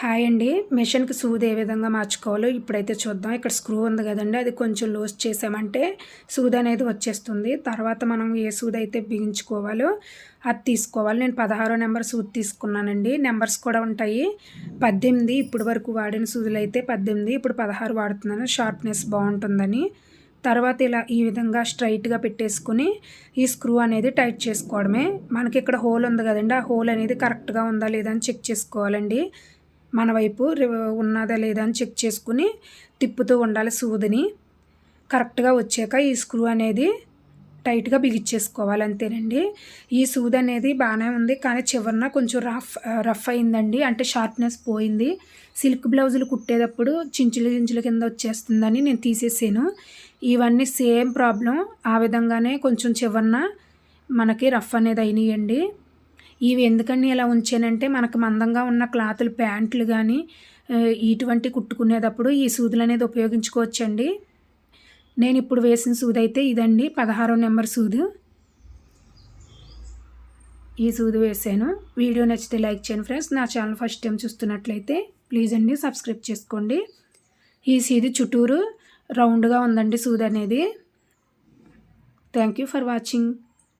Hi అండి. మిషన్కి సూది ఏ విధంగా మార్చుకోవాలో ఇప్పుడైతే చూద్దాం. ఇక్కడ స్క్రూ ఉంది కదండి. అది కొంచెం లోస్ చేసామంటే సూది అనేది వచ్చేస్తుంది. తర్వాత మనం ఏ సూది అయితే బిగించుకోవాలో అది తీసుకోవాలి. నేను పదహారో నెంబర్ సూది తీసుకున్నానండి. నెంబర్స్ కూడా ఉంటాయి. పద్దెనిమిది ఇప్పుడు వరకు వాడిన సూదులు అయితే పద్దెనిమిది ఇప్పుడు పదహారు వాడుతున్నాను. షార్ప్నెస్ బాగుంటుందని. తర్వాత ఇలా ఈ విధంగా స్ట్రైట్గా పెట్టేసుకుని ఈ స్క్రూ అనేది టైట్ చేసుకోవడమే. మనకి ఇక్కడ హోల్ ఉంది కదండి. ఆ హోల్ అనేది కరెక్ట్గా ఉందా లేదా అని చెక్ చేసుకోవాలండి. మన వైపు ఉన్నదా లేదా అని చెక్ చేసుకుని తిప్పుతూ ఉండాలి సూదిని. కరెక్ట్గా వచ్చాక ఈ స్క్రూ అనేది టైట్గా బిగిచ్చేసుకోవాలి అంతేనండి. ఈ సూద్ అనేది బాగానే ఉంది కానీ చివరిన కొంచెం రఫ్ రఫ్ అయిందండి. అంటే షార్ప్నెస్ పోయింది. సిల్క్ బ్లౌజులు కుట్టేటప్పుడు చించులు చించుల కింద వచ్చేస్తుందని నేను తీసేసాను. ఇవన్నీ సేమ్ ప్రాబ్లం. ఆ విధంగానే కొంచెం చివరిన మనకి రఫ్ అనేది అయినాయండి. ఇవి ఎందుకని ఇలా ఉంచానంటే మనకు మందంగా ఉన్న క్లాతులు ప్యాంట్లు కానీ ఇటువంటి కుట్టుకునేటప్పుడు ఈ సూదులు అనేది ఉపయోగించుకోవచ్చండి. నేను ఇప్పుడు వేసిన సూది అయితే ఇదండి పదహారో నెంబర్ సూదు. ఈ సూది వేసాను వీడియో నచ్చితే లైక్ చేయండి ఫ్రెండ్స్. నా ఛానల్ ఫస్ట్ టైం చూస్తున్నట్లయితే ప్లీజ్ అండి సబ్స్క్రైబ్ చేసుకోండి. ఈ సీది చుట్టూరు రౌండ్గా ఉందండి సూది అనేది థ్యాంక్ యూ ఫర్ వాచింగ్.